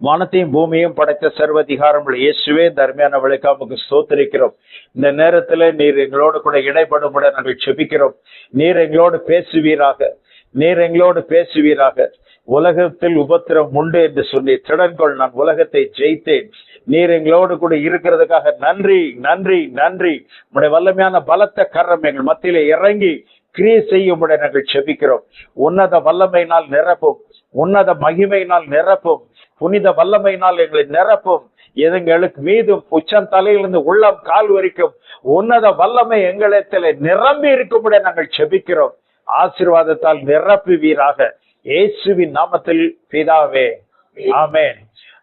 வானத்தையும் பூமியும் படைத்த சர்வதிகாரம் இயேசுவே தர்மையான விளக்காமுக்கு ஸ்தோத்திரிக்கிறோம். இந்த நேரத்துல நீர் எங்களோடு கூட இடைப்படும்பட நாங்கள் செபிக்கிறோம். நீர் எங்களோடு பேசுவீராக. நீர் எங்களோடு பேசுவீராக. உலகத்தில் உபத்திரம் உண்டு என்று சொல்லி திடன்கொள் நான் உலகத்தை ஜெயித்தேன். நீர் எங்களோடு கூட இருக்கிறதுக்காக நன்றி நன்றி நன்றி. உடைய வல்லமையான பலத்த கரம் எங்கள் மத்தியில இறங்கி கிரியை செய்யும் நாங்கள் செபிக்கிறோம். உன்னத வல்லமையினால் நிரப்பும் உன்னத மகிமையினால் நிரப்பும். புனித வல்லமையினால் எங்களை நிரப்பும். எங்களுக்கு மீதும் உச்சம் தலையிலிருந்து உள்ளம் கால் வரைக்கும் உன்னத வல்லமை எங்களிடத்தில் நிரம்பி இருக்கும்படி நாங்கள் செபிக்கிறோம். ஆசீர்வாதத்தால் நிரப்புவீராக. இயேசுவின் நாமத்தில் பிதாவே. ஆமேன்.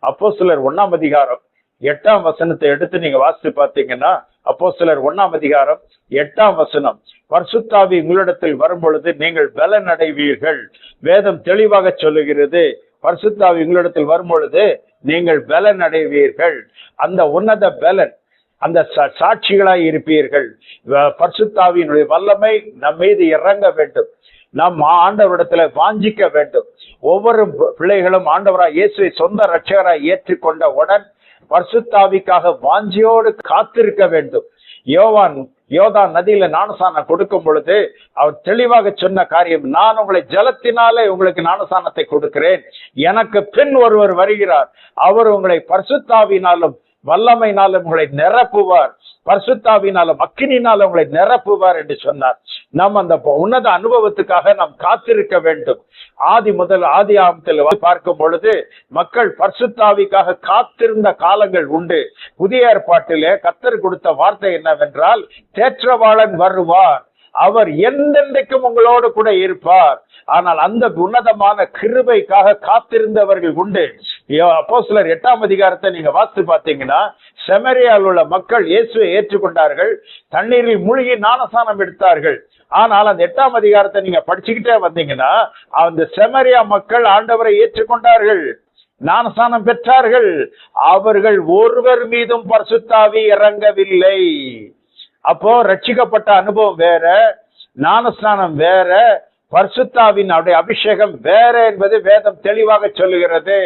அப்போ சிலர் ஒன்னாம் அதிகாரம் எட்டாம் வசனத்தை எடுத்து நீங்க வாசித்து பார்த்தீங்கன்னா அப்போ சிலர் ஒன்னாம் அதிகாரம் எட்டாம் வசனம். பர்சுத்தாவி உங்களிடத்தில் வரும் பொழுது நீங்கள் பலன் அடைவீர்கள் வேதம் தெளிவாக சொல்லுகிறது. பரிசுத்தாவி உங்களிடத்தில் வரும்பொழுது நீங்கள் பலன் அடைவீர்கள் அந்த உன்னத பலன் அந்த சாட்சிகளாய் இருப்பீர்கள். வ- பரிசுத்தாவியினுடைய வல்லமை நம் மீது இறங்க வேண்டும். நாம் ஆண்டவரிடத்துல வாஞ்சிக்க வேண்டும். ஒவ்வொரு பிள்ளைகளும் ஆண்டவராய் இயேசுவை சொந்த ரட்சகராய் ஏற்றுக்கொண்ட உடன் பரிசுத்தாவிக்காக வாஞ்சியோடு காத்திருக்க வேண்டும். யோவான் யோதா நதியில ஞானசானம் கொடுக்கும் பொழுது அவர் தெளிவாக சொன்ன காரியம் நான் உங்களை ஜலத்தினாலே உங்களுக்கு நானுசானத்தை கொடுக்கிறேன். எனக்கு பின் ஒருவர் வருகிறார். அவர் உங்களை பரிசுத்தாவினாலும் வல்லமையினாலும் உங்களை நிரப்புவார். பரிசுத்தாவினாலும் அக்கினினாலும் உங்களை நிரப்புவார் என்று சொன்னார். நாம் அந்த உன்னத அனுபவத்துக்காக நாம் காத்திருக்க வேண்டும். ஆதி முதல் ஆதி ஆமத்தில் பார்க்கும் பொழுது மக்கள் பர்சுத்தாவிக்காக காத்திருந்த காலங்கள் உண்டு. புதிய ஏற்பாட்டிலே கத்தர் கொடுத்த வார்த்தை என்னவென்றால் தேற்றவாளன் வருவார். அவர் எந்தெந்தைக்கும் உங்களோடு கூட இருப்பார். ஆனால் அந்த உன்னதமான கிருபைக்காக காத்திருந்தவர்கள் உண்டு. அப்போ சிலர் எட்டாம் அதிகாரத்தை நீங்க வாசித்து பார்த்தீங்கன்னா செமரியாவில் உள்ள மக்கள் இயேசுவை ஏற்றுக்கொண்டார்கள். தண்ணீரில் மூழ்கி நானசானம் எடுத்தார்கள். ஆனால் அந்த எட்டாம் அதிகாரத்தை நீங்க படிச்சுக்கிட்டே வந்தீங்கன்னா அந்த செமரியா மக்கள் ஆண்டவரை ஏற்றுக்கொண்டார்கள். ஞானசானம் பெற்றார்கள். அவர்கள் ஒருவர் மீதும் பரிசுத்தாவி இறங்கவில்லை. அப்போ ரட்சிக்கப்பட்ட அனுபவம் வேற ஞானஸ்தானம் வேற பர்சுத்தாவின் அவருடைய அபிஷேகம் வேற என்பது வேதம் தெளிவாக சொல்லுகிறது.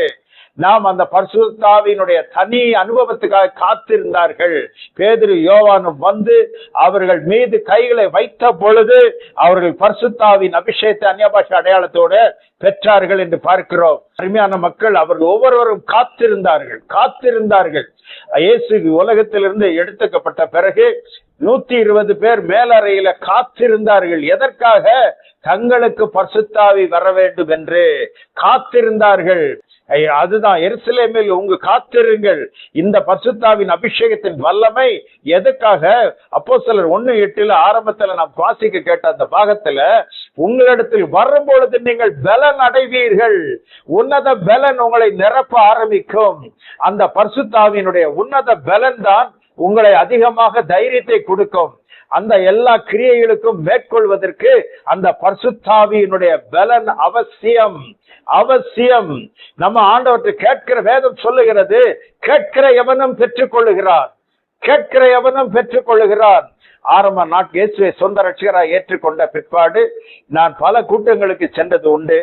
நாம் அந்த பர்சுத்தாவினுடைய தனி அனுபவத்துக்காக காத்திருந்தார்கள். பேதுரு யோவானும் வந்து அவர்கள் மீது கைகளை வைத்த பொழுது அவர்கள் பர்சுத்தாவின் அபிஷேகத்தை அந்நியபாஷ அடையாளத்தோடு பெற்றார்கள் என்று பார்க்கிறோம். அருமையான மக்கள் அவர்கள் ஒவ்வொருவரும் காத்திருந்தார்கள் காத்திருந்தார்கள். இயேசு உலகத்திலிருந்து எடுத்துக்கப்பட்ட பிறகு நூத்தி இருபது பேர் மேலறையில காத்திருந்தார்கள். எதற்காக? தங்களுக்கு பரிசுத்தாவி வர வேண்டும் என்று காத்திருந்தார்கள் அதுதான் எருசலேமில் உங்க காத்திருங்கள். இந்த பரிசுத்தாவின் அபிஷேகத்தின் வல்லமை எதுக்காக? அப்போ சிலர் ஒன்னு எட்டுல ஆரம்பத்துல நாம் வாசிக்க கேட்ட அந்த பாகத்துல உங்களிடத்தில் வரும் பொழுது நீங்கள் பலன் அடைவீர்கள். உன்னத பலன் உங்களை நிரப்ப ஆரம்பிக்கும். அந்த பரிசுத்தாவினுடைய உன்னத பலன் தான் உங்களை அதிகமாக தைரியத்தை கொடுக்கும். அந்த எல்லா கிரியைகளுக்கும் மேற்கொள்வதற்கு அந்த பர்சுத்தாவியினுடைய பலன் அவசியம். அவசியம். நம்ம ஆண்டவற்றை கேட்கிற வேதம் சொல்லுகிறது கேட்கிற எவனும் பெற்றுக் கொள்ளுகிறார் கேட்கிற எவனும் பெற்றுக் கொள்ளுகிறான் ஆரம்ப நாட் இயேசுவை சொந்த ரட்சிகராக ஏற்றுக்கொண்ட பிற்பாடு நான் பல கூட்டங்களுக்கு சென்றது உண்டு.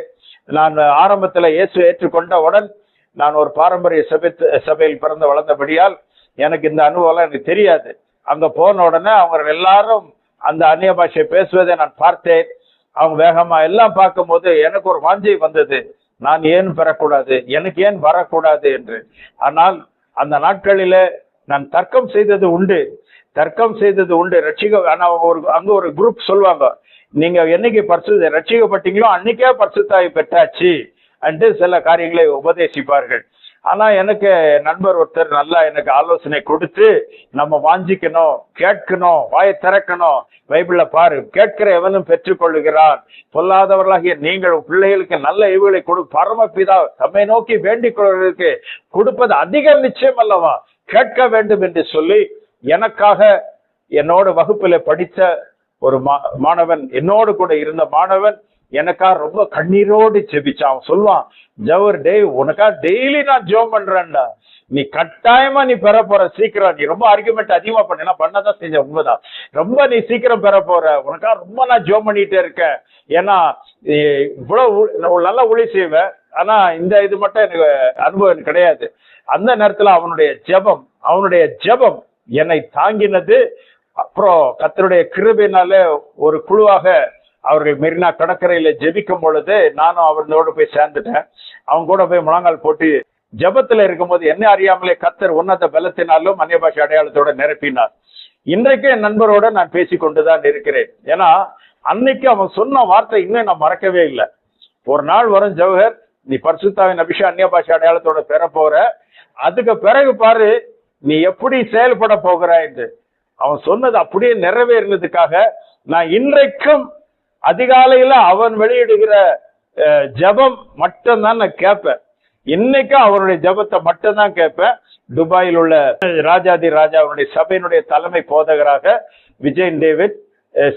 நான் ஆரம்பத்தில் இயேசுவை ஏற்றுக்கொண்டவுடன் நான் ஒரு பாரம்பரிய சபை சபையில் பிறந்து வளர்ந்தபடியால் எனக்கு இந்த அனுபவம்லாம் எனக்கு தெரியாது. அங்க போன உடனே அவங்க எல்லாரும் அந்த அந்நிய பாஷை பேசுவதை நான் பார்த்தேன். அவங்க வேகமா எல்லாம் பார்க்கும்போது எனக்கு ஒரு வாஞ்சை வந்தது. நான் ஏன் பெறக்கூடாது? எனக்கு ஏன் வரக்கூடாது என்று. ஆனால் அந்த நாட்களில நான் தர்க்கம் செய்தது உண்டு. தர்க்கம் செய்தது உண்டு. ரட்சிக ஆனா ஒரு அங்க ஒரு குரூப் சொல்லுவாங்க. நீங்க என்னைக்கு பரிசு ரட்சிக்கப்பட்டீங்களோ அன்னைக்கே பரிசுத்தாய் பெற்றாச்சு. என்று சில காரியங்களை உபதேசிப்பார்கள். ஆனா எனக்கு நண்பர் ஒருத்தர் நல்லா எனக்கு ஆலோசனை கொடுத்து நம்ம வாஞ்சிக்கணும் கேட்கணும் வாயை திறக்கணும். பைபிள்ல பாரு கேட்கிற எவனும் பெற்றுக்கொள்ளுகிறான் பொல்லாதவர்களாகிய நீங்கள் பிள்ளைகளுக்கு நல்ல இவுகளை கொடு. பரமபிதா தம்மை நோக்கி வேண்டிக் கொள்வதற்கு கொடுப்பது அதிக நிச்சயம் அல்லவா? கேட்க வேண்டும் என்று சொல்லி எனக்காக என்னோட வகுப்பில் படித்த ஒரு மா- மாணவன் என்னோடு கூட இருந்த மாணவன் எனக்கா ரொம்ப கண்ணீரோடு ஜெபிச்சான் அவன் சொல்லுவான் ஜவர் டேய் உனக்கா டெய்லி நான் ஜோம் பண்றேன்டா. நீ கட்டாயமா நீ பெற போற சீக்கிரம். நீ ரொம்ப ஆர்குமெண்ட் அதிகமா பண்ண. பண்ணதான் செஞ்ச உண்மைதான். ரொம்ப நீ சீக்கிரம் பெற போற. உனக்கா ரொம்ப நான் ஜோம் பண்ணிட்டே இருக்கேன். ஏன்னா இவ்வளவு நல்லா ஒளி செய்வேன். ஆனா இந்த இது மட்டும் எனக்கு அனுபவம் எனக்கு கிடையாது. அந்த நேரத்துல அவனுடைய ஜெபம் அவனுடைய ஜெபம் என்னை தாங்கினது. அப்புறம் கத்தருடைய கிருபினால ஒரு குழுவாக அவர்கள் மெரினா கடற்கரையில ஜெபிக்கும் பொழுது நானும் அவர்களோடு போய் சேர்ந்துட்டேன். அவங்க கூட போய் முழங்கால் போட்டு ஜபத்துல இருக்கும்போது என்ன அறியாமலே கத்தர் உன்னத பலத்தினாலும் அந்நிய பாஷை அடையாளத்தோட நிரப்பினார். இன்றைக்கு என் நண்பரோட நான் பேசி கொண்டுதான் இருக்கிறேன். ஏன்னா அன்னைக்கு அவன் சொன்ன வார்த்தை இன்னும் நான் மறக்கவே இல்லை. ஒரு நாள் வரும் ஜவஹர் நீ பரிசுத்தாவின் அபிஷா அந்நிய பாஷை அடையாளத்தோட பெற போற. அதுக்கு பிறகு பாரு நீ எப்படி செயல்பட போகிறாய் என்று. அவன் சொன்னது அப்படியே நிறைவேறினதுக்காக நான் இன்றைக்கும் அதிகாலையில அவன் வெளியிடுகிற ஜபம் ஜெபம் மட்டும்தான் நான் கேட்பேன். இன்னைக்கு அவருடைய ஜெபத்தை மட்டும்தான் கேட்பேன். துபாயில் உள்ள ராஜாதி ராஜா அவருடைய சபையினுடைய தலைமை போதகராக விஜய் டேவிட்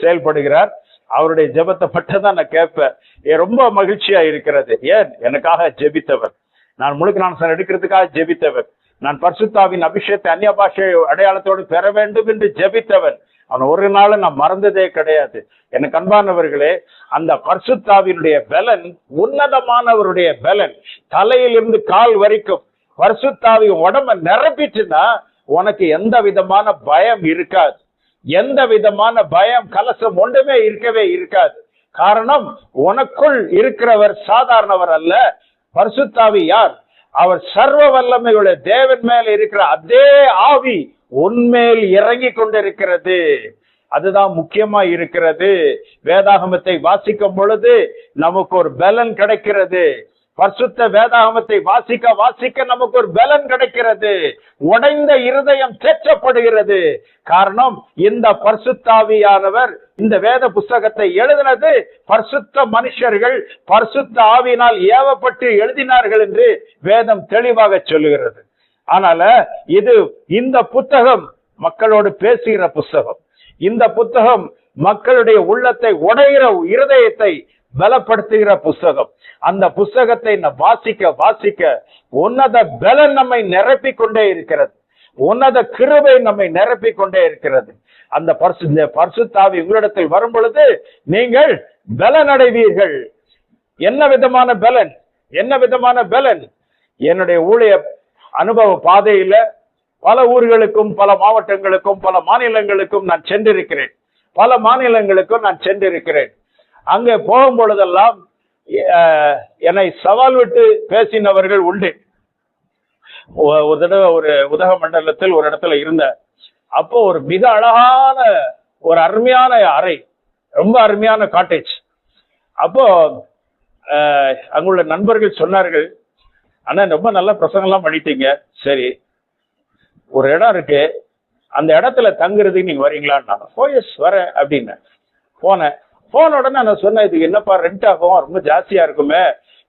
செயல்படுகிறார். அவருடைய ஜெபத்தை மட்டும் தான் நான் கேட்பேன். ஏன் ரொம்ப மகிழ்ச்சியா இருக்கிறது. ஏன்? எனக்காக ஜெபித்தவர். நான் முழுக்க நான் சார் எடுக்கிறதுக்காக ஜெபித்தவர். நான் பர்சுத்தாவின் அபிஷேகத்தை அந்நிய பாஷை அடையாளத்தோடு பெற வேண்டும் என்று ஜெபித்தவன் அவன் ஒரு நாளும் நான் மறந்ததே கிடையாது. எனக்கு அன்பானவர்களே அந்த பர்சுத்தாவினுடைய பலன் உன்னதமானவருடைய பலன் தலையிலிருந்து கால் வரைக்கும் பர்சுத்தாவி உடம்ப நிரப்பிச்சுன்னா உனக்கு எந்த விதமான பயம் இருக்காது. எந்த விதமான பயம் கலசம் ஒன்றுமே இருக்கவே இருக்காது. காரணம் உனக்குள் இருக்கிறவர் சாதாரணவர் அல்ல. பர்சுத்தாவி யார்? அவர் சர்வ வல்லமையுடைய தேவன் மேல் இருக்கிற அதே ஆவி உன்மேல் இறங்கி கொண்டிருக்கிறது. அதுதான் முக்கியமா இருக்கிறது. வேதாகமத்தை வாசிக்கும் பொழுது நமக்கு ஒரு பலன் கிடைக்கிறது. பரிசுத்த வேதாகமத்தை வாசிக்க வாசிக்க நமக்கு ஒரு பலன் கிடைக்கிறது. உடைந்த இருதயம் தேற்றப்படுகிறது. காரணம் இந்த பரிசுத்தாவியானவர் இந்த வேத புஸ்தகத்தை எழுதினது பரிசுத்த மனுஷர்கள் பரிசுத்த ஆவியினால் ஏவப்பட்டு எழுதினார்கள் என்று வேதம் தெளிவாக சொல்லுகிறது. ஆனால இது இந்த புத்தகம் மக்களோடு பேசுகிற புஸ்தகம். இந்த புத்தகம் மக்களுடைய உள்ளத்தை உடைகிற இருதயத்தை பலப்படுத்துகிற புஸ்தகம். அந்த புஸ்தகத்தை நான் வாசிக்க வாசிக்க உன்னத பலன் நம்மை நிரப்பிக் கொண்டே இருக்கிறது. உன்னத கிருபை நம்மை நிரப்பிக் கொண்டே இருக்கிறது. அந்த பரிசு இந்த பரிசுத்தாவி உங்களிடத்தில் வரும் பொழுது நீங்கள் பலன் அடைவீர்கள் என்ன விதமான பலன்? என்ன விதமான பலன்? என்னுடைய ஊழிய அனுபவ பாதையில பல ஊர்களுக்கும் பல மாவட்டங்களுக்கும் பல மாநிலங்களுக்கும் நான் சென்றிருக்கிறேன். பல மாநிலங்களுக்கும் நான் சென்றிருக்கிறேன். அங்கே போகும் பொழுதெல்லாம் என்னை சவால் விட்டு பேசினவர்கள் உண்டு. ஒரு தடவை ஒரு உதக மண்டலத்தில் ஒரு இடத்துல இருந்தேன் அப்போ ஒரு மிக அழகான ஒரு அருமையான அறை ரொம்ப அருமையான காட்டேஜ் அப்போ அங்குள்ள நண்பர்கள் சொன்னார்கள் அண்ணா ரொம்ப நல்ல பிரசங்கம்லாம் பண்ணிட்டீங்க. சரி ஒரு இடம் இருக்கு. அந்த இடத்துல தங்குறதுக்கு நீங்க வரீங்களான்னு ஓ எஸ் வரேன் அப்படின்னு போனேன். போன உடனே நான் சொன்னேன் இதுக்கு என்னப்பா ரெண்ட் ஆகும் ரொம்ப ஜாஸ்தியா இருக்குமே.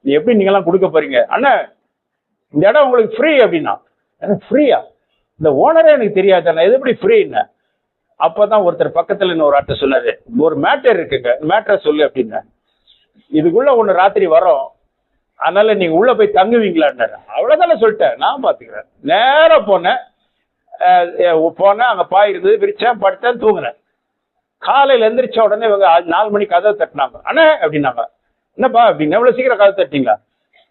நீ எப்படி நீங்கெல்லாம் கொடுக்க போறீங்க? அண்ணா இந்த இடம் உங்களுக்கு ஃப்ரீ அப்படின்னா ஃப்ரீயா இந்த ஓனரே எனக்கு தெரியாது நான் எப்படி ஃப்ரீன்னு அப்பதான் ஒருத்தர் பக்கத்துல இன்னொரு ஆட்ட சொன்னாரு ஒரு மேட்டர் இருக்குங்க. மேட்டரை சொல்லு அப்படின்னு. இதுக்குள்ள ஒன்று ராத்திரி வரோம். அதனால நீங்க உள்ள போய் தங்குவீங்களான்னாரு. அவ்வளவுதானே சொல்லிட்டேன். நான் பாத்துக்கிறேன். நேரம் போனேன். போனேன். அங்க பாய் இருந்தது. விரிச்சேன் படுத்தேன் தூங்குனேன். காலையில எந்திரிச்ச உடனே இவங்க நாலு மணிக்கு கதவை தட்டினாங்க. அண்ணே அப்படின்னாங்க. என்னப்பா அப்படின்னு எவ்வளவு சீக்கிரம் கதை தட்டிங்களா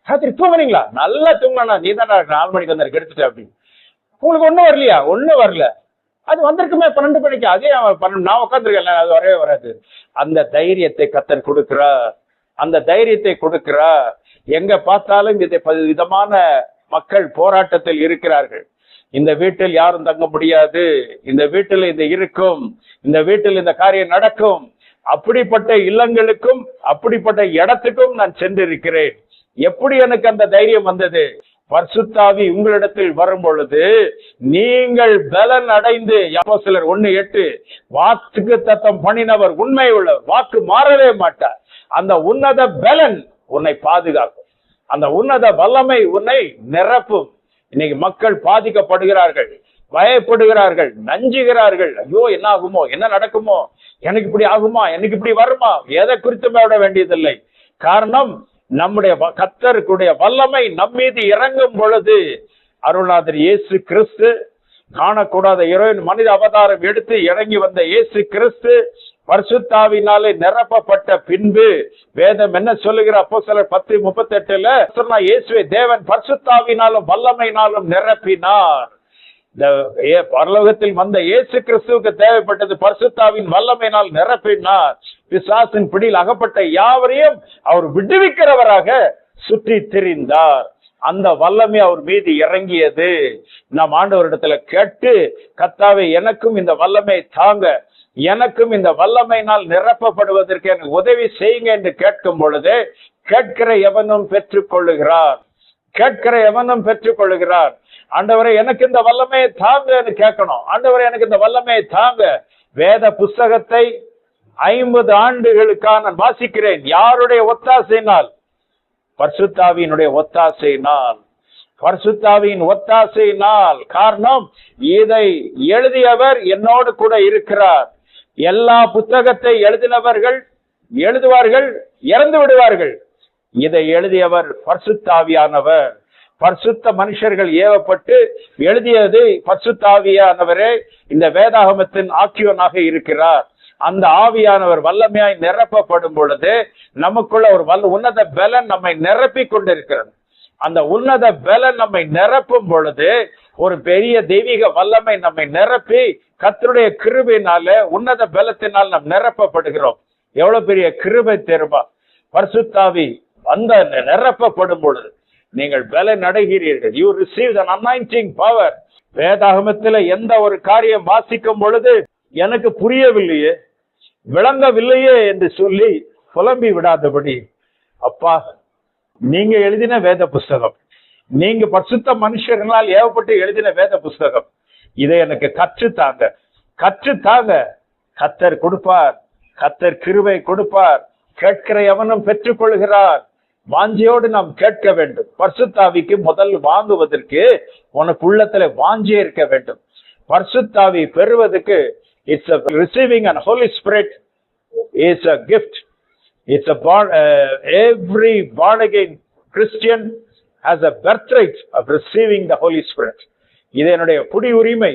ராத்திரி தூங்குறீங்களா நல்லா தூங்கினா நீ தானே நாலு மணிக்கு வந்து கெடுத்துட்டேன் அப்படின்னு. உங்களுக்கு ஒன்றும் வரலையா? ஒன்றும் வரல. அது வந்திருக்குமே பன்னெண்டு மணிக்கு. அதே அவன் பன்னெண்டு நான் உட்காந்துருக்கேன் அது வரவே வராது. அந்த தைரியத்தை கத்தன் கொடுக்கிறா அந்த தைரியத்தை கொடுக்கிறா எங்க பார்த்தாலும் இதை ப- விதமான மக்கள் போராட்டத்தில் இருக்கிறார்கள். இந்த வீட்டில் யாரும் தங்க முடியாது. இந்த வீட்டில் இந்த இருக்கும். இந்த வீட்டில் இந்த காரியம் நடக்கும். அப்படிப்பட்ட இல்லங்களுக்கும் அப்படிப்பட்ட இடத்துக்கும் நான் சென்றிருக்கிறேன். எப்படி எனக்கு அந்த தைரியம் வந்தது? பர்சுத்தாவி உங்களிடத்தில் வரும் பொழுது நீங்கள் பலன் அடைந்து அப்போ சிலர் ஒண்ணு எட்டு வாக்கு தத்தம் பண்ணினவர் உண்மை உள்ளவர் வாக்கு மாறவே மாட்டார். அந்த உன்னத பலன் உன்னை பாதுகாக்கும். அந்த உன்னத வல்லமை உன்னை நிரப்பும். இன்னைக்கு மக்கள் பாதிக்கப்படுகிறார்கள் பயப்படுகிறார்கள் நஞ்சுகிறார்கள். ஐயோ என்ன ஆகுமோ என்ன நடக்குமோ எனக்கு இப்படி ஆகுமா எனக்கு இப்படி வருமா எதை குறித்து விட வேண்டியதில்லை. காரணம் நம்முடைய வ- கர்த்தருக்குடைய வல்லமை நம்மீது இறங்கும் பொழுது அருளாதர் இயேசு கிறிஸ்து காணக்கூடாத இறைவன் மனித அவதாரம் எடுத்து இறங்கி வந்த இயேசு கிறிஸ்து பரிசுத்தாவினாலே நிரப்பப்பட்ட பின்பு வேதம் என்ன சொல்லுகிற அப்போ சிலர் பத்து முப்பத்தி எட்டுல சொன்னா இயேசுவை தேவன் பரிசுத்தாவினாலும் வல்லமையினாலும் நிரப்பினார். இந்த ஏ- பரலோகத்தில் வந்த இயேசு கிறிஸ்துவுக்கு தேவைப்பட்டது பரிசுத்தாவின் வல்லமையினால் நிரப்பினார். பிசாசின் பிடியில் அகப்பட்ட யாவரையும் அவர் விடுவிக்கிறவராக சுற்றி திரிந்தார். அந்த வல்லமை அவர் மீது இறங்கியது. நம் ஆண்டவரிடத்துல கேட்டு கத்தாவை எனக்கும் இந்த வல்லமை தாங்க. எனக்கும் இந்த வல்லமையினால் நிரப்பப்படுவதற்கு எனக்கு உதவி செய்யுங்க என்று கேட்கும் பொழுது கேட்கிற எவனும் பெற்றுக் கொள்ளுகிறார் கேட்கிற எவனும் பெற்றுக் கொள்ளுகிறார் ஆண்டவரை எனக்கு இந்த வல்லமே தாங்கன்னு கேட்கணும். ஆண்டவரை எனக்கு இந்த வல்லமே தாங்க. வேத புஸ்தகத்தை ஐம்பது ஆண்டுகளுக்காக நான் வாசிக்கிறேன். யாருடைய ஒத்தாசையினால்? பர்சுத்தாவியினுடைய ஒத்தாசையினால். பர்சுத்தாவியின் ஒத்தாசையினால். காரணம் இதை எழுதியவர் என்னோடு கூட இருக்கிறார். எல்லா புத்தகத்தை எழுதினவர்கள் எழுதுவார்கள் இறந்து விடுவார்கள். இதை எழுதியவர் பர்சுத்தாவியானவர். பரிசுத்த மனுஷர்கள் ஏவப்பட்டு எழுதியது பரிசுத்தாவியானவரே இந்த வேதாகமத்தின் ஆக்கியோனாக இருக்கிறார். அந்த ஆவியானவர் வல்லமையாய் நிரப்பப்படும் பொழுது நமக்குள்ள ஒரு வல்ல உன்னத பலன் நம்மை நிரப்பி கொண்டிருக்கிறது. அந்த உன்னத பலன் நம்மை நிரப்பும் பொழுது ஒரு பெரிய தெய்வீக வல்லமை நம்மை நிரப்பி கத்தருடைய கிருபினால உன்னத பலத்தினால் நாம் நிரப்பப்படுகிறோம். எவ்வளவு பெரிய கிருபை தெரியுமா? பரிசுத்தாவி அந்த நிரப்பப்படும் பொழுது நீங்கள் பலன் அடைகிறீர்கள் you receive the anointing power வேதாகமத்தில் எந்த ஒரு காரியம் வாசிக்கும் பொழுது எனக்கு புரியவில்லையே விளங்கவில்லையே என்று சொல்லி புலம்பி விடாதபடி அப்பா நீங்க எழுதின வேத புஸ்தகம் நீங்க பரிசுத்த மனுஷர்களால் ஏவப்பட்டு எழுதின வேத புஸ்தகம் இதை எனக்கு கற்றுத்தாங்க. கற்றுத்தாங்க. கத்தர் கொடுப்பார். கத்தர் கிருவை கொடுப்பார். கேட்கிற எவனும் பெற்றுக்கொள்கிறார். வாஞ்சியோடு நாம் கேட்க வேண்டும். பர்சுத்தாவிக்கு முதல் வாங்குவதற்கு உனக்கு உள்ளத்துல வாஞ்சே இருக்க வேண்டும். பர்சுத்தாவி பெறுவதற்கு it's receiving and holy spirit is a gift it's a every uh, Christian has a birthright of receiving the holy spirit இது என்னுடைய குடி உரிமை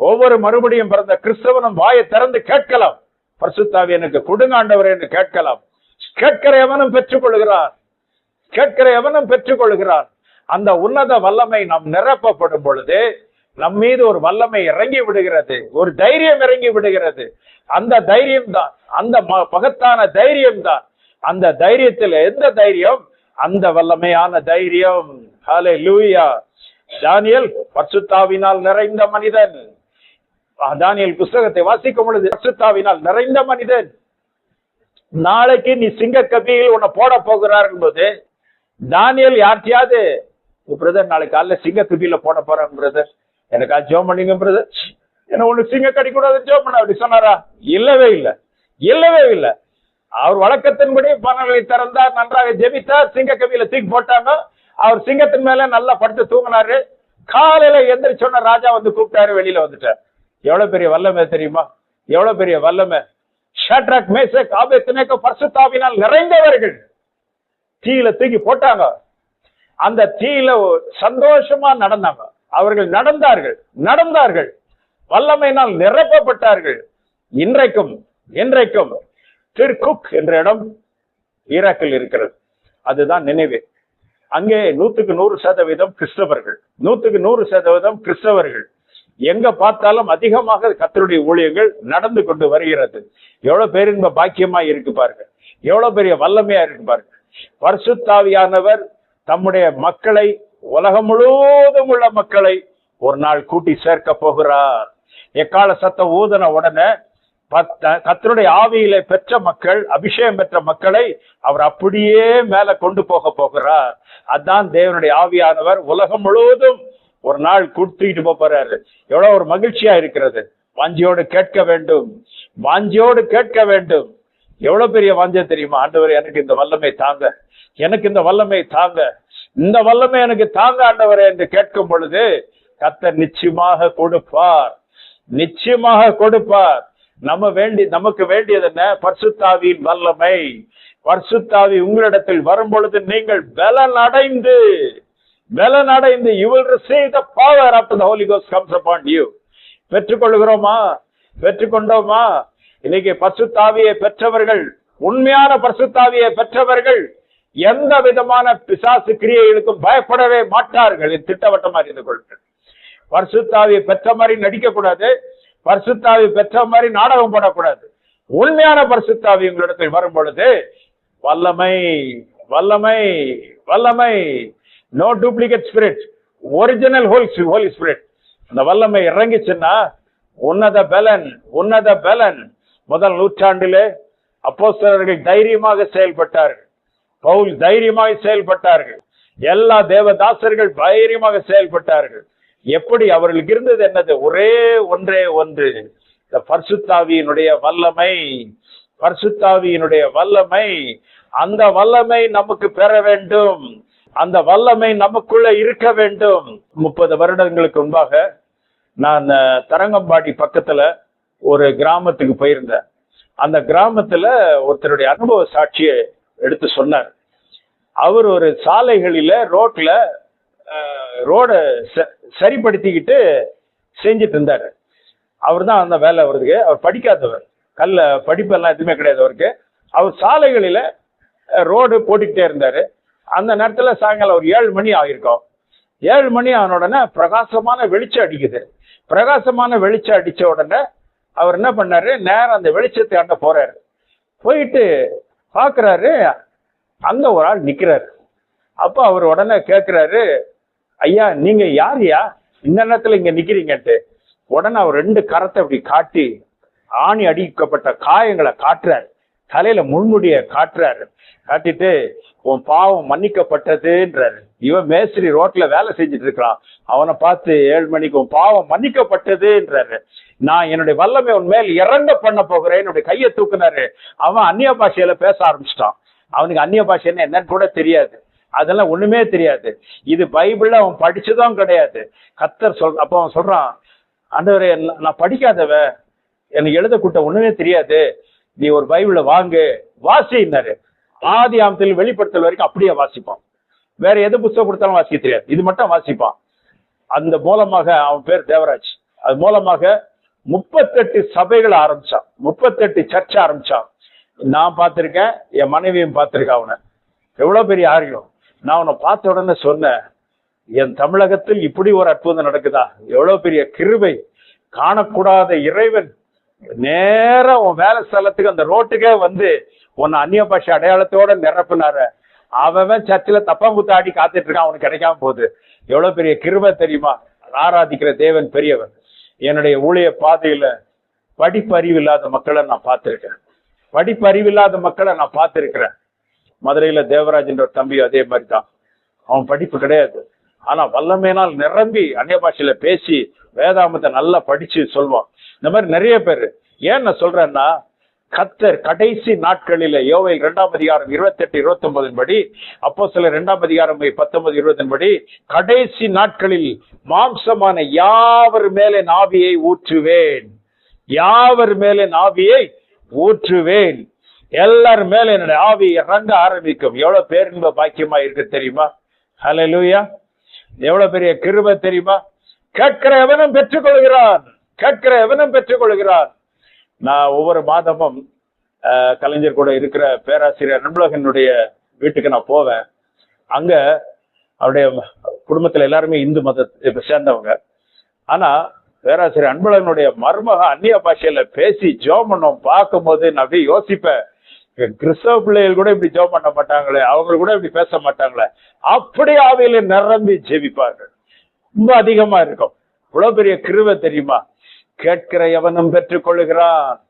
ஒவ்வொரு மறுபடியும் பிறந்த கிறிஸ்தவனும் வாயை திறந்து கேட்கலாம். பரிசுத்தாவி எனக்கு கொடுங்காண்டவர் என்று கேட்கலாம். கேட்கிற எவனும் பெற்றுக் கொள்கிறார் கேட்கிற எவனும் பெற்றுக் கொள்கிறான் அந்த உன்னத வல்லமை நாம் நிரப்பப்படும் பொழுது நம் மீது ஒரு வல்லமை இறங்கி விடுகிறது. ஒரு தைரியம் இறங்கி விடுகிறது. அந்த தைரியம் தான் அந்த ம- மகத்தான தைரியம் தான் அந்த தைரியத்தில் எந்த தைரியம்? அந்த வல்லமையான தைரியம். ஹலே லூயா தானியல் பர்சுத்தாவினால் நிறைந்த மனிதன். தானியல் புஸ்தகத்தை வாசிக்கும் பொழுது பர்சுத்தாவினால் நிறைந்த மனிதன். நாளைக்கு நீ சிங்க கபியில் உன்னை போட போகிறார் என்பது தானியல் யார்ட்டையாவது பிரதர் நாளைக்கு காலைல சிங்க துப்பியில போட போறேன் பிரதர் எனக்கா ஜோம் பண்ணிங்க பிரதர் என்ன ஒண்ணு சிங்க கடிக்கூடாது ஜோம் பண்ண அப்படி சொன்னாரா? இல்லவே இல்லை. இல்லவே இல்லை. அவர் வழக்கத்தின்படி பணங்களை திறந்தார் நன்றாக ஜெபித்தார் சிங்க கவியில தூக்கி போட்டாங்க. அவர் சிங்கத்தின் மேல நல்லா படுத்து தூங்கினாரு. காலையில எந்திரிச்சோன்ன ராஜா வந்து கூப்பிட்டாரு வெளியில வந்துட்டார். எவ்வளவு பெரிய வல்லமை தெரியுமா? எவ்வளவு பெரிய வல்லமை. ஷட்ரக் மேசக் ஆபேத்நேகோ பர்சுத்தாவினால் நிறைந்தவர்கள். தீயில தூக்கி போட்டாங்க. அந்த தீயில சந்தோஷமா நடந்தாங்க. அவர்கள் நடந்தார்கள் நடந்தார்கள். வல்லமையினால் நிரப்பப்பட்டார்கள். இன்றைக்கும் இன்றைக்கும் திருக்குக் என்ற இடம் ஈராக்கில் இருக்கிறது. அதுதான் நினைவு. அங்கே நூத்துக்கு நூறு சதவீதம் கிறிஸ்தவர்கள் நூத்துக்கு நூறு சதவீதம் கிறிஸ்தவர்கள். எங்க பார்த்தாலும் அதிகமாக கத்தருடைய ஊழியங்கள் நடந்து கொண்டு வருகிறது. எவ்வளவு பேரின்ப பாக்கியமா இருக்கு பாருங்க. எவ்வளவு பெரிய வல்லமையா இருக்கு பாருங்க. பரிசுத்தாவியானவர் தம்முடைய மக்களை உலகம் முழுவதும் உள்ள மக்களை ஒரு நாள் கூட்டி சேர்க்க போகிறார். எக்கால சத்தம் ஊதன உடனே பத்த- கர்த்தருடைய ஆவியில பெற்ற மக்கள் அபிஷேகம் பெற்ற மக்களை அவர் அப்படியே மேல கொண்டு போக போகிறார். அதான் தேவனுடைய ஆவியானவர் உலகம் முழுவதும் ஒரு நாள் கூட்டிட்டு போறாரு. எவ்வளவு ஒரு மகிழ்ச்சியா இருக்கிறது. வாஞ்சியோடு கேட்க வேண்டும். வாஞ்சியோடு கேட்க வேண்டும். எவ்வளவு பெரிய வாஞ்சம் தெரியுமா? ஆண்டவர் எனக்கு இந்த வல்லமை தாங்க. எனக்கு இந்த வல்லமை தாங்க. இந்த வல்லமை எனக்கு தாங்க ஆண்டவரை என்று கேட்கும் பொழுது கர்த்தர் நிச்சயமாக கொடுப்பார். நிச்சயமாக கொடுப்பார். நம்ம வேண்டி நமக்கு வேண்டியது என்ன? பர்சுத்தாவியின் வல்லமை. பர்சுத்தாவி உங்களிடத்தில் வரும் பொழுது நீங்கள் பலன் அடைந்து பலன் அடைந்து இவள் செய்த receive the the after the holy ghost comes upon பெற்றுக்கொள்கிறோமா? பெற்றுக்கொண்டோமா? இன்னைக்கு பசுத்தாவியை பெற்றவர்கள் உண்மையான பசுத்தாவியை பெற்றவர்கள் எந்த விதமான பிசாசு கிரியைகளுக்கும் பயப்படவே மாட்டார்கள் திட்டவட்டமா இருந்து கொள்கிறேன் பரிசுத்தாவியை பெற்ற மாதிரி நடிக்க கூடாது பரிசுத்தாவி பெற்ற மாதிரி நாடகம் போடக்கூடாது. உண்மையான பரிசுத்தாவி உங்களிடத்தில் வரும் பொழுது வல்லமை வல்லமை வல்லமை no duplicate spirit original whole holy spirit அந்த வல்லமை இறங்கிச்சுன்னா உன்னத பலன் உன்னத பலன் முதல் நூற்றாண்டிலே அப்போஸ்தலர்கள் தைரியமாக செயல்பட்டார்கள். பவுல் தைரியமாக செயல்பட்டார்கள். எல்லா தேவதாசர்கள் தைரியமாக செயல்பட்டார்கள். எப்படி அவர்களுக்கு இருந்தது என்னது? ஒரே ஒன்றே ஒன்று. இந்த பர்சுத்தாவியினுடைய வல்லமை பர்சுத்தாவியினுடைய வல்லமை அந்த வல்லமை நமக்கு பெற வேண்டும். அந்த வல்லமை நமக்குள்ள இருக்க வேண்டும். முப்பது வருடங்களுக்கு முன்பாக நான் தரங்கம்பாடி பக்கத்துல ஒரு கிராமத்துக்கு போயிருந்தேன். அந்த கிராமத்துல ஒருத்தருடைய அனுபவ சாட்சியை எடுத்து சொன்னார். அவர் ஒரு சாலைகளில ரோட்ல ரோட சரிப்படுத்திக்கிட்டு செஞ்சுட்டு இருந்தாரு. அவர் தான் அந்த வேலை அவருக்கு அவர் படிக்காதவர். கல்ல படிப்பெல்லாம் எதுவுமே கிடையாது அவருக்கு. அவர் சாலைகளில ரோடு போட்டுக்கிட்டே இருந்தாரு. அந்த நேரத்துல சாயங்காலம் ஒரு ஏழு மணி ஆகிருக்கும் ஏழு மணி ஆன உடனே பிரகாசமான வெளிச்சம் அடிக்குது. பிரகாசமான வெளிச்சம் அடிச்ச உடனே அவர் என்ன பண்ணாரு? நேரம் அந்த வெளிச்சத்தை அண்ட போறாரு. போயிட்டு பார்க்குறாரு அங்க ஒரு ஆள் நிற்கிறாரு அப்போ அவர் உடனே கேட்குறாரு ஐயா நீங்க யார்யா? இந்த நேரத்தில் இங்க நிற்கிறீங்கன்ட்டு உடனே அவர் ரெண்டு கரத்தை அப்படி காட்டி ஆணி அடிக்கப்பட்ட காயங்களை காட்டுறாரு. தலையில முன்முடிய காட்டுறாரு. காட்டிட்டு உன் பாவம் மன்னிக்கப்பட்டதுன்றாரு. இவன் மேஸ்திரி ரோட்ல வேலை செஞ்சுட்டு இருக்கிறான் அவனை பார்த்து ஏழு மணிக்கு உன் பாவம் மன்னிக்கப்பட்டதுன்றாரு. நான் என்னுடைய வல்லமை உன் மேல் இறங்க பண்ண போகிறேன். என்னுடைய கையை தூக்குனாரு. அவன் அந்நிய பாஷையில பேச ஆரம்பிச்சிட்டான். அவனுக்கு அந்நிய பாஷைன்னு என்னன்னு கூட தெரியாது. அதெல்லாம் ஒண்ணுமே தெரியாது. இது பைபிள்ல அவன் படிச்சதும் கிடையாது. கத்தர் சொல் அப்ப அவன் சொல்றான் ஆண்டவரே நான் படிக்காதவ எனக்கு எழுத கூட்ட ஒண்ணுமே தெரியாது. நீ ஒரு பைபிளை வாங்கு வாசினாரு ஆதி ஆமத்தில் வெளிப்படுத்தல் வரைக்கும் அப்படியே வாசிப்பான். வேற எது புத்தகம் கொடுத்தாலும் வாசிக்க தெரியாது. இது மட்டும் வாசிப்பான். அந்த மூலமாக அவன் பேர் தேவராஜ். அது மூலமாக முப்பத்தெட்டு சபைகள் ஆரம்பிச்சான். முப்பத்தெட்டு சர்ச்சை ஆரம்பிச்சான். நான் பார்த்திருக்கேன் என் மனைவியும் பார்த்திருக்கேன் அவனை. எவ்வளவு பெரிய ஆரியம் நான் அவனை பார்த்த உடனே சொன்னேன் என் தமிழகத்தில் இப்படி ஒரு அற்புதம் நடக்குதா? எவ்வளவு பெரிய கிருபை. காணக்கூடாத இறைவன். நேரம் உன் வேலை ஸ்தலத்துக்கு அந்த ரோட்டுக்கே வந்து உன்னை அந்நிய பாஷை அடையாளத்தோட நிரப்புனாரு. அவன் சர்ச்சில் தப்பாங்குத்து முத்தாடி காத்துட்டு இருக்கான் அவனுக்கு கிடைக்காம போகுது. எவ்வளவு பெரிய கிருபை தெரியுமா? ஆராதிக்கிற தேவன் பெரியவன் என்னுடைய ஊழிய பாதையில படிப்பறிவு இல்லாத மக்களை நான் பார்த்துருக்கேன் படிப்பறிவு இல்லாத மக்களை நான் பார்த்துருக்கிறேன். மதுரையில தேவராஜன்ற தம்பி அதே மாதிரி தான் அவன் படிப்பு கிடையாது. ஆனா வல்லமையினால் நிரம்பி அந்நிய பாஷையில பேசி வேதாமத்தை நல்லா படிச்சு சொல்வான். இந்த மாதிரி நிறைய பேர். ஏன் நான் சொல்றேன்னா கத்தர் கடைசி நாட்களில யோவை இரண்டாம் அதிகாரம் இருபத்தெட்டு இருபத்தி ஒன்பதின் படி அப்போ சில இரண்டாம் அதிகாரம் பத்தொன்பது இருபதின் படி கடைசி நாட்களில் மாம்சமான யாவர் மேலே நாவியை ஊற்றுவேன்? யாவர் மேலே நாவியை ஊற்றுவேன்? எல்லார் மேல என்னுடைய ஆவி இறங்க ஆரம்பிக்கும். எவ்வளவு பேரின்ப பாக்கியமா இருக்கு தெரியுமா? ஹலோ லூயா எவ்வளவு பெரிய கிருப தெரியுமா? கேட்கிற எவனும் பெற்றுக்கொள்கிறான். கேட்கிற எவனும் பெற்றுக்கொள்கிறான். நான் ஒவ்வொரு மாதமும் கலைஞர் கூட இருக்கிற பேராசிரியர் அன்பழகனுடைய வீட்டுக்கு நான் போவேன். அங்க அவருடைய குடும்பத்துல எல்லாருமே இந்து மதத்தை சேர்ந்தவங்க. ஆனா பேராசிரியர் அன்பழகனுடைய மருமக அந்நிய பாஷையில பேசி ஜோம் பண்ணோம் பார்க்கும்போது நான் அப்படியே யோசிப்பேன். கிறிஸ்தவ பிள்ளைகள் கூட இப்படி ஜோம் பண்ண மாட்டாங்களே அவங்க கூட இப்படி பேச மாட்டாங்களே. அப்படி ஆவியில நிரம்பி ஜெபிப்பார்கள். ரொம்ப அதிகமா இருக்கும். இவ்வளவு பெரிய கிருவை தெரியுமா? கேட்கிற எவனும் பெற்றுக்கொள்ளுகிறான்.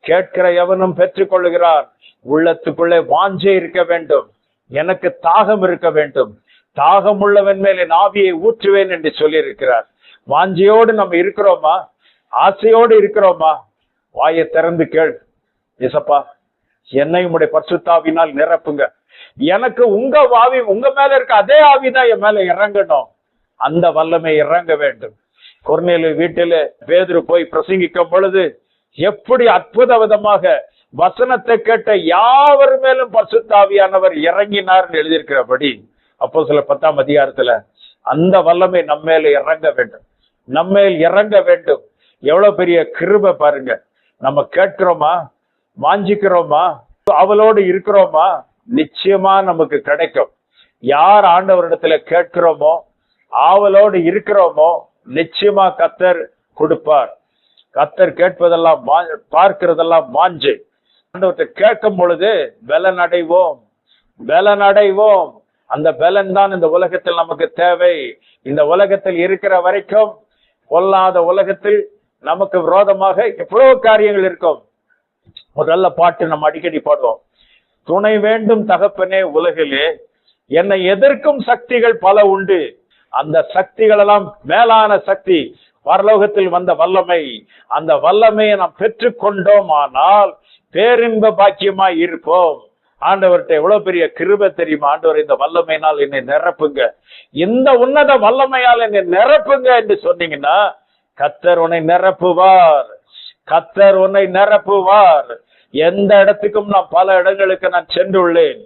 கேட்கிற எவனும் பெற்றுக்கொள்ளுகிறான். உள்ளத்துக்குள்ளே வாஞ்சை இருக்க வேண்டும். எனக்கு தாகம் இருக்க வேண்டும். தாகம் உள்ளவன் மேலே நாவியை ஊற்றுவேன் என்று சொல்லியிருக்கிறார். வாஞ்சையோடு நம்ம இருக்கிறோமா? ஆசையோடு இருக்கிறோமா? வாயை திறந்து கேள். இசப்பா என்னை உடைய பரிசுத்தாவினால் நிரப்புங்க. எனக்கு உங்க ஆவி உங்க மேல இருக்க அதே ஆவிதான் என் மேல இறங்கணும். அந்த வல்லமை இறங்க வேண்டும். கொர்நேலு வீட்டில பேதுரு போய் பிரசங்கிக்கும் பொழுது எப்படி அற்புத விதமாக வசனத்தை கேட்ட யாவர் மேலும் பசுத்தாவியானவர் இறங்கினார்னு எழுதியிருக்கிறபடி அப்போ சில பத்தாம் அதிகாரத்துல அந்த வல்லமை நம்மேல இறங்க வேண்டும். நம்மேல் இறங்க வேண்டும். எவ்வளவு பெரிய கிருபை பாருங்க. நம்ம கேட்கிறோமா? வாஞ்சிக்கிறோமா? அவளோடு இருக்கிறோமா? நிச்சயமா நமக்கு கிடைக்கும். யார் ஆண்டவரிடத்துல கேட்கிறோமோ ஆவலோடு இருக்கிறோமோ நிச்சயமா கத்தர் கொடுப்பார். கத்தர் கேட்பதெல்லாம் பார்க்கிறதெல்லாம் மாஞ்சு. ஆண்டவர்கிட்ட கேட்கும் பொழுது பலன் அடைவோம். பலன் அடைவோம். அந்த பலன் தான் இந்த உலகத்தில் நமக்கு தேவை. இந்த உலகத்தில் இருக்கிற வரைக்கும் பொல்லாத உலகத்தில் நமக்கு விரோதமாக எவ்வளவு காரியங்கள் இருக்கும். முதல்ல பாட்டு நம்ம அடிக்கடி பாடுவோம். துணை வேண்டும் தகப்பனே உலகிலே என்னை எதிர்க்கும் சக்திகள் பல உண்டு. அந்த சக்திகள் எல்லாம் மேலான சக்தி பரலோகத்தில் வந்த வல்லமை அந்த வல்லமையை நாம் பெற்றுக்கொண்டோமானால் பேரின்ப பாக்கியமாய் இருப்போம். ஆண்டவர்கிட்ட எவ்வளவு பெரிய கிருப தெரியுமா? ஆண்டவர் இந்த வல்லமையினால் என்னை நிரப்புங்க. இந்த உன்னத வல்லமையால் என்னை நிரப்புங்க என்று சொன்னீங்கன்னா கத்தர் உன்னை நிரப்புவார். கத்தர் உன்னை நிரப்புவார். எந்த இடத்துக்கும் நான் பல இடங்களுக்கு நான் சென்றுள்ளேன்.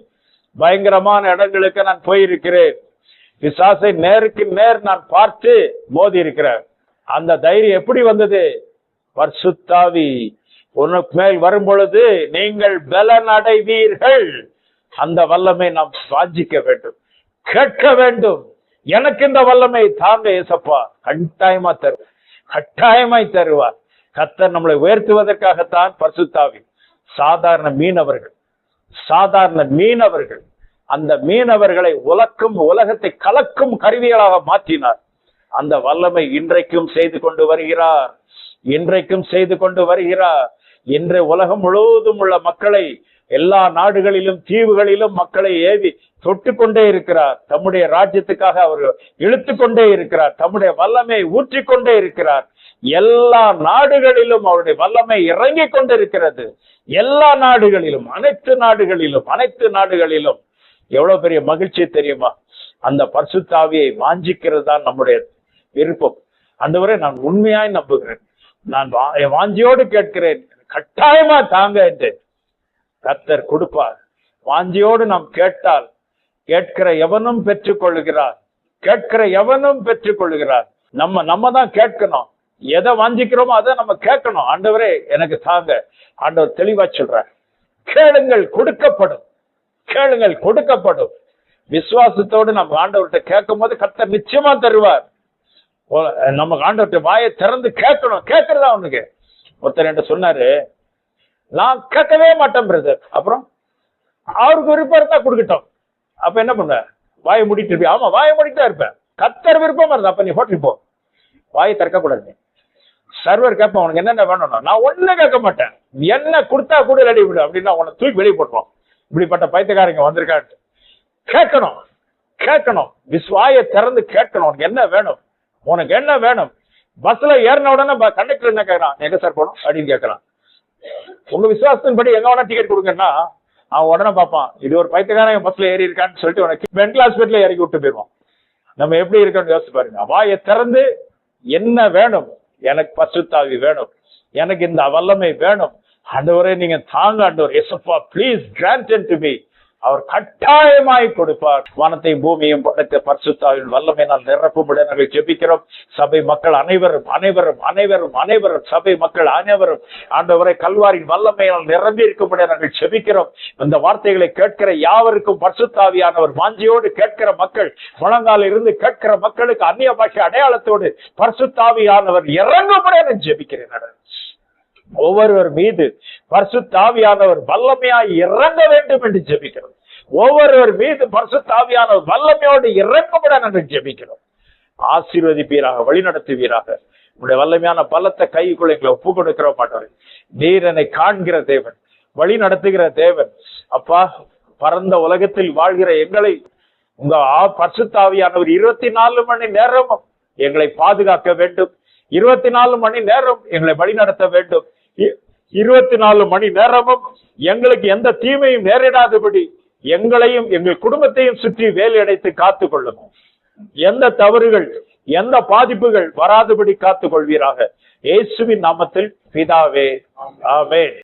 பயங்கரமான இடங்களுக்கு நான் போயிருக்கிறேன். பிசாசை நேருக்கு நேர் நான் பார்த்து மோதி இருக்கிறேன். அந்த தைரியம் எப்படி வந்தது? பர்சுத்தாவி உனக்கு மேல் வரும் பொழுது நீங்கள் பலன் அடைவீர்கள் அந்த வல்லமை நாம் வாஞ்சிக்க வேண்டும். கேட்க வேண்டும். எனக்கு இந்த வல்லமை தாங்க ஏசப்பா. கட்டாயமா தருவார். கட்டாயமாய் தருவார். கத்தர் நம்மளை உயர்த்துவதற்காகத்தான் பர்சுத்தாவி. சாதாரண மீனவர்கள். சாதாரண மீனவர்கள். அந்த மீனவர்களை உலக்கும் உலகத்தை கலக்கும் கருவிகளாக மாற்றினார். அந்த வல்லமை இன்றைக்கும் செய்து கொண்டு வருகிறார். இன்றைக்கும் செய்து கொண்டு வருகிறார். இன்று உலகம் முழுவதும் உள்ள மக்களை எல்லா நாடுகளிலும் தீவுகளிலும் மக்களை ஏவி தொட்டு கொண்டே இருக்கிறார். தம்முடைய ராஜ்யத்துக்காக அவர் இழுத்து கொண்டே இருக்கிறார். தம்முடைய வல்லமை ஊற்றிக்கொண்டே இருக்கிறார். எல்லா நாடுகளிலும் அவருடைய வல்லமை இறங்கிக் கொண்டிருக்கிறது. எல்லா நாடுகளிலும் அனைத்து நாடுகளிலும் அனைத்து நாடுகளிலும் எவ்வளவு பெரிய மகிழ்ச்சி தெரியுமா? அந்த பரிசுத்தாவியை வாஞ்சிக்கிறது தான் நம்முடைய விருப்பம். அந்தவரை நான் உண்மையாய் நம்புகிறேன். நான் வா- வாஞ்சியோடு கேட்கிறேன். கட்டாயமா தாங்க என்றேன் கத்தர் கொடுப்பார். வாஞ்சியோடு நாம் கேட்டால் கேட்கிற எவனும் பெற்றுக் கொள்கிறார் கேட்கிற எவனும் பெற்றுக்கொள்கிறார். நம்ம நம்ம தான் கேட்கணும். எதை வாஞ்சிக்கிறோமோ அதை நம்ம கேட்கணும். ஆண்டவரே எனக்கு தாங்க. ஆண்டவர் தெளிவா சொல்ற கேளுங்கள் கொடுக்கப்படும். கேளுங்கள் கொடுக்கப்படும். விசுவாசத்தோடு நம்ம ஆண்டவர்கிட்ட கேட்கும் போது கத்த நிச்சயமா தருவார். ஓ- நம்ம ஆண்டவர்கிட்ட வாயை திறந்து கேட்கணும். கேட்கறதா அவனுக்கு ஒருத்தர் என்கிட்ட சொன்னாரு நான் கேட்கவே மாட்டேன் பிரதர். அப்புறம் அவருக்கு விருப்பம் இருந்தா கொடுக்கட்டும். அப்ப என்ன பண்ண? வாயை மூடிட்டு இருப்பேன் ஆமா வாயை மூடிட்டு தான் இருப்பேன். கத்தர் விருப்பம் இருந்தா அப்ப நீ ஹோட்டல் போ. வாயை திறக்க கூடாது சர்வர் கேட்பான் உனக்கு என்னென்ன வேணும் நான் ஒண்ணு கேட்க மாட்டேன். என்ன கொடுத்தா கூட ரெடி விடும் அப்படின்னா உன்னை தூக்கி வெளியே போட்டுருவோம் இப்படிப்பட்ட பைத்தியக்காரங்க வந்திருக்கான்ட்டு கேட்கணும். கேட்கணும். விஸ்வாயை திறந்து கேட்கணும். உனக்கு என்ன வேணும்? உனக்கு என்ன வேணும்? பஸ்ல ஏறின உடனே கண்டக்டர் என்ன கேட்கறான் எங்க சார் போகணும்? அப்படின்னு கேட்கறான் உங்க விசுவாசத்தின்படி எங்க வேணா டிக்கெட் கொடுங்கன்னா அவன் உடனே பார்ப்பான் இது ஒரு பைத்தியக்காரன் பஸ்ல ஏறி இருக்கான்னு சொல்லிட்டு உனக்கு மென்டல் ஹாஸ்பிட்டல இறக்கி விட்டு போயிடுவான். நம்ம எப்படி இருக்கோம்னு யோசிச்சு பாருங்க. அவாய திறந்து என்ன வேணும்? எனக்கு பசுத்தாவி வேணும். எனக்கு இந்த வல்லமை வேணும். ஆண்டவரே நீங்க தாங்க ஆண்டவர். எசப்பா ப்ளீஸ் கிராண்டட் டு மீ அவர் கட்டாயமாய் கொடுப்பார். வானத்தையும் பூமியும் படைத்த பரிசுத்தாவின் வல்லமை நிரப்பும்படி நாங்கள் ஜெபிக்கிறோம். சபை மக்கள் அனைவரும் அனைவரும் அனைவரும் அனைவரும் சபை மக்கள் அனைவரும் ஆண்டவரை கல்வாரின் வல்லமையால் நிரம்பி இருக்கும்படி நாங்கள் ஜெபிக்கிறோம். இந்த வார்த்தைகளை கேட்கிற யாவருக்கும் பரிசுத்தாவியானவர் வாஞ்சியோடு கேட்கிற மக்கள் முழங்கால இருந்து கேட்கிற மக்களுக்கு அந்நிய பாஷை அடையாளத்தோடு பரிசுத்தாவியானவர் இறங்கும்படி நான் ஜெபிக்கிறேன். ஒவ்வொருவர் மீது பரிசுத்தாவியானவர் வல்லமையாய் இறங்க வேண்டும் என்று ஜெபிக்கிறோம். ஒவ்வொருவர் மீது பரிசுத்தாவியானவர் வல்லமையோடு இறங்கப்பட நாங்கள் ஜெபிக்கிறோம். ஆசீர்வதிப்பீராக வழிநடத்துவீராக. உங்களுடைய வல்லமையான பலத்த கைக்குள்ள எங்களை ஒப்பு கொடுக்கிற மாட்டாரு. நீர் என்னை காண்கிற தேவன் வழி நடத்துகிற தேவன். அப்பா பரந்த உலகத்தில் வாழ்கிற எங்களை உங்க பர்சுத்தாவியானவர் இருபத்தி நாலு மணி நேரமும் எங்களை பாதுகாக்க வேண்டும். இருபத்தி நாலு மணி நேரம் எங்களை வழிநடத்த வேண்டும். இருபத்தி நாலு மணி நேரமும் எங்களுக்கு எந்த தீமையும் நேரிடாதபடி எங்களையும் எங்கள் குடும்பத்தையும் சுற்றி வேலையடைத்து காத்து கொள்ளும் எந்த தவறுகள் எந்த பாதிப்புகள் வராதபடி காத்து கொள்வீராக இயேசுவின் நாமத்தில் பிதாவே ஆமென்.